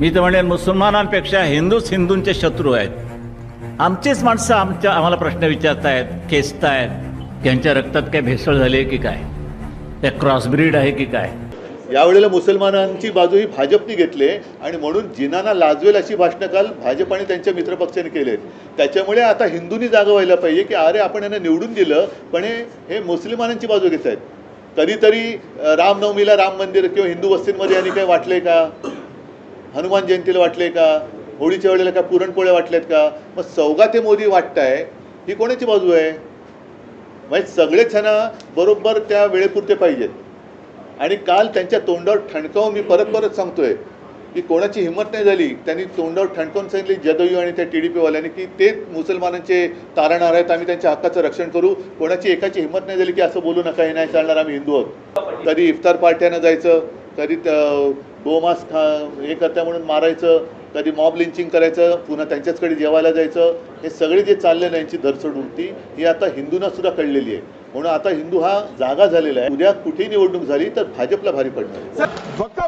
मी तर म्हणेन मुसलमानांपेक्षा हिंदूच हिंदूंचे शत्रू आहेत. आमचीच माणसं आमच्या आम्हाला प्रश्न विचारतायत खेचतायत. त्यांच्या रक्तात काय भेसळ झाली आहे की काय? त्या क्रॉसब्रीड आहे की काय? यावेळेला मुसलमानांची बाजू ही भाजपने घेतले आणि म्हणून जिनांना लाजवेल अशी भाषणं काल भाजप आणि त्यांच्या मित्रपक्षाने केले त्याच्यामुळे आता हिंदूंनी जागा व्हायला पाहिजे की अरे आपण यांना निवडून दिलं पण हे मुसलमानांची मुस्लिमानांची बाजू घेत आहेत कधीतरी रामनवमीला राम मंदिर किंवा हिंदू वस्तींमध्ये यांनी काही वाटले का? हनुमान जयंतीला वाटले का? होळीच्या वेळेला काय पुरणपोळ्या वाटल्यात का? मग चौगा ते मोदी वाटताय ही कोणाची बाजू आहे? म्हणजे सगळेच ह्यांना बरोबर त्या वेळेपुरते पाहिजेत. आणि काल त्यांच्या तोंडावर ठणकावून मी परत परत सांगतोय की कोणाची हिंमत नाही झाली त्यांनी तोंडावर ठणकावून सांगितली जदयू आणि त्या टी डी पीवाल्यांनी की ते मुसलमानांचे तारणहार आहेत आम्ही त्यांच्या हक्काचं रक्षण करू. कोणाची एकाची हिंमत नाही झाली की असं बोलू नका हे नाही चालणार आम्ही हिंदू आहोत. कधी इफ्तार पार्ट्यानं जायचं कधी गोमांस खा हे करता म्हणून मारायचं कधी मॉब लिंचिंग करायचं पुन्हा त्यांच्याचकडे जेवायला जायचं हे सगळे जे चाललेलं यांची धरसड उडती ही आता हिंदूंना सुद्धा कळलेली आहे. म्हणून आता हिंदू हा जागा झालेला आहे. उद्या कुठेही निवडणूक झाली तर भाजपला भारी पडणार फक्त